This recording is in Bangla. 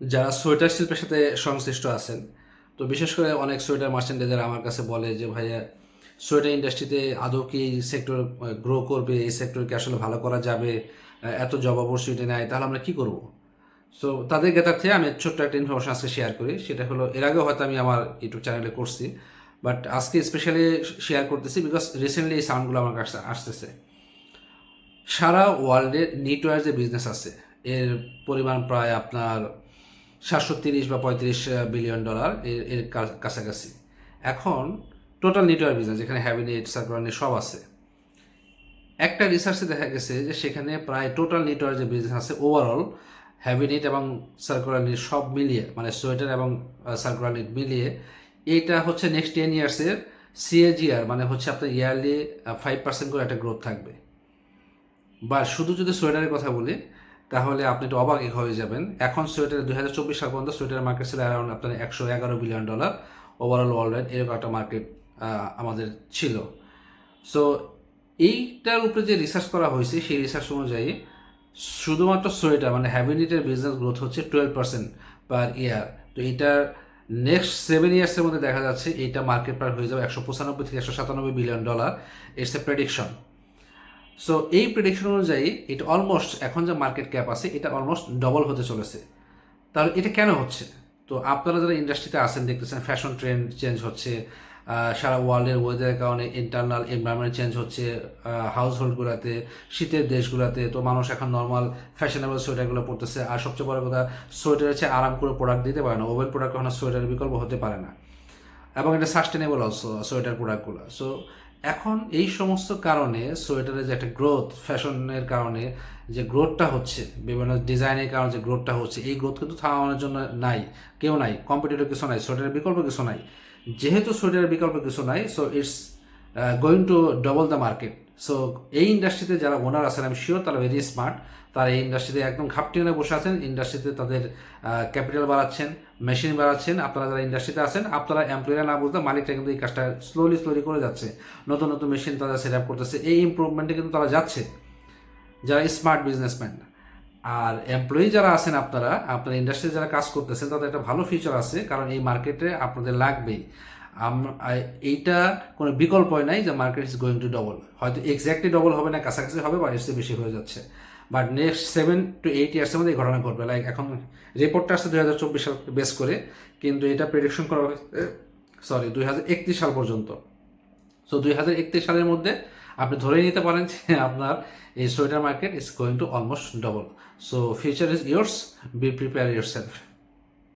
যারা সোয়েটার শিল্পের সাথে সংশ্লিষ্ট আছেন, তো বিশেষ করে অনেক সোয়েটার মার্চেন্ডাইজার আমার কাছে বলে যে, ভাইয়া, সোয়েটার ইন্ডাস্ট্রিতে আদৌ কি সেক্টর গ্রো করবে? এই সেক্টরকে আসলে ভালো করা যাবে? এত জব অপরচুনিটি নেয় তাহলে আমরা কি করব? সো তাদের জ্ঞাতার্থে আমি ছোট্ট একটা ইনফরমেশন আজকে শেয়ার করি। সেটা হলো, এর আগেও হয়তো আমি আমার ইউটিউব চ্যানেলে করছি বাট আজকে স্পেশালি শেয়ার করতেছি বিকজ রিসেন্টলি এই সাউন্ডগুলো আমার কাছে আসতেছে। সারা ওয়ার্ল্ডে নিটওয়ার যে বিজনেস আছে, এর পরিমাণ প্রায় আপনার সাতশো তিরিশ বা পঁয়ত্রিশ বিলিয়ন ডলার এর এর কাছাকাছি। এখন টোটাল নিটওয়ার বিজনেস যেখানে হ্যাবিনেট সার্কুলার সব আছে। একটা রিসার্চে দেখা গেছে যে সেখানে প্রায় টোটাল নেটওয়ার্ক যে বিজনেস আছে ওভারঅল হ্যাভিনিট এবং সার্কুলার নিট সব মিলিয়ে মানে সোয়েটার এবং সার্কুলার নিট মিলিয়ে এইটা হচ্ছে নেক্সট টেন ইয়ার্সের সিএজিআর মানে হচ্ছে আপনার ইয়ারলি ফাইভ পার্সেন্ট করে একটা গ্রোথ থাকবে। বা শুধু যদি সোয়েটারের কথা বলি তাহলে আপনি একটু অবাক হয়ে যাবেন। এখন সোয়েটার দুই হাজার চব্বিশ সাল পর্যন্ত সোয়েটার মার্কেট ছিল অ্যারাউন্ড আপনার একশো এগারো বিলিয়ন ডলার ওভারঅল ওয়ার্ল্ড এরকম একটা মার্কেট আমাদের ছিল। সো এইটার উপরে যে রিসার্চ করা হয়েছে, সেই রিসার্চ অনুযায়ী শুধুমাত্র সোয়েটার মানে হ্যাভিনিটের বিজনেস গ্রোথ হচ্ছে টুয়েলভ পার্সেন্ট পার ইয়ার তো এটার নেক্সট সেভেন ইয়ার্সের মধ্যে দেখা যাচ্ছে, এইটা মার্কেট পার হয়ে যাবে একশো পঁচানব্বই থেকে একশো সাতানব্বই billion dollar it's a prediction so এই প্রেডিকশন অনুযায়ী এটা অলমোস্ট এখন যে মার্কেট ক্যাপ আছে, এটা অলমোস্ট ডবল হতে চলেছে। তাহলে এটা কেন হচ্ছে? তো আপনারা যারা ইন্ডাস্ট্রিতে আছেন, দেখতেছেন ফ্যাশন ট্রেন্ড চেঞ্জ হচ্ছে সারা ওয়ার্ল্ডের ওয়েদারের কারণে ইন্টারনাল এনভায়রনমেন্ট চেঞ্জ হচ্ছে হাউস হোল্ডগুলোতে শীতের দেশগুলোতে তো মানুষ এখন নর্মাল ফ্যাশনেবল সোয়েটারগুলো পরতেছে। আর সবচেয়ে বড় কথা সোয়েটার হচ্ছে আরাম করে প্রোডাক্ট দিতে পারে না। ওভেন প্রোডাক্ট কখনো সোয়েটারের বিকল্প হতে পারে না। এবং এটা সাস্টেনেবল অলসো সোয়েটার প্রোডাক্টগুলো সো এখন এই সমস্ত কারণে সোয়েটারের যে একটা গ্রোথ ফ্যাশনের কারণে যে গ্রোথটা হচ্ছে, বিভিন্ন ডিজাইনের কারণে যে গ্রোথটা হচ্ছে, এই গ্রোথ কিন্তু থামানোর জন্য নাই, কেউ নাই কম্পিটিটিভ কিছু নাই, সোয়েটারের বিকল্প কিছু নাই। যেহেতু সোয়েটারের বিকল্প কিছু নাই so it's going to double the market so এই ইন্ডাস্ট্রিতে যারা ওনার আছেন আমি শিওর তারা ভেরি স্মার্ট তারা এই ইন্ডাস্ট্রিতে একদম ঘাপটি নিয়ে বসে আছেন। ইন্ডাস্ট্রিতে তাদের ক্যাপিটাল বাড়াচ্ছেন মেশিন বাড়াচ্ছেন। আপনারা যারা ইন্ডাস্ট্রিতে আছেন, আপনারা এমপ্লয়িরা না বুঝতে মালিকটা কিন্তু এই কাজটা স্লোলি স্লোলি করে যাচ্ছে। নতুন নতুন মেশিন তারা সেট আপ করতেছে। এই ইম্প্রুভমেন্টে কিন্তু তারা যাচ্ছে। যারা স্মার্ট বিজনেসম্যান আর এমপ্লয়ি যারা আছেন আপনারা, আপনার ইন্ডাস্ট্রিতে যারা কাজ করতেছেন, তাদের একটা ভালো ফিচার আছে। কারণ এই মার্কেটে আপনাদের লাগবেই। এইটা কোনো বিকল্পই নাই যে market is going to double হয়তো এক্স্যাক্টলি ডবল হবে না, কাছাকাছি হবে বা চেয়ে বেশি হয়ে যাচ্ছে। But next seven to eight ইয়ার্সের মধ্যে এই ঘটনা ঘটবে। লাইক এখন রিপোর্টটা আসছে দুই হাজার চব্বিশ সাল বেস করে, কিন্তু এটা প্রেডিকশন করা হয়েছে সরি দুই হাজার একত্রিশ সাল পর্যন্ত। সো দুই হাজার একত্রিশ সালের মধ্যে আপনি ধরে নিতে পারেন যে আপনার এই sweater market is going to almost double so future is yours be prepare your self